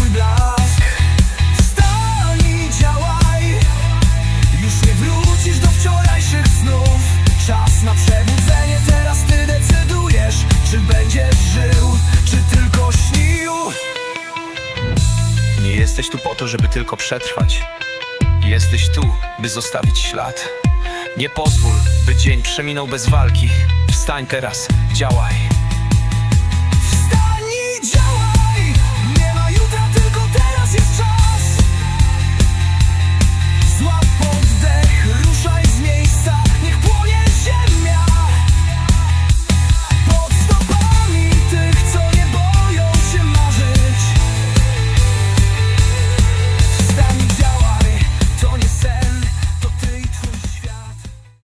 swój blask. Stani, działaj. Już nie wrócisz do wczorajszych snów. Czas na przebudzenie, teraz ty decydujesz Czy będziesz żył, czy tylko śnił. Nie jesteś tu po to, żeby tylko przetrwać. Jesteś tu, by zostawić ślad. Nie pozwól, by dzień przeminął bez walki. Wstań teraz, działaj.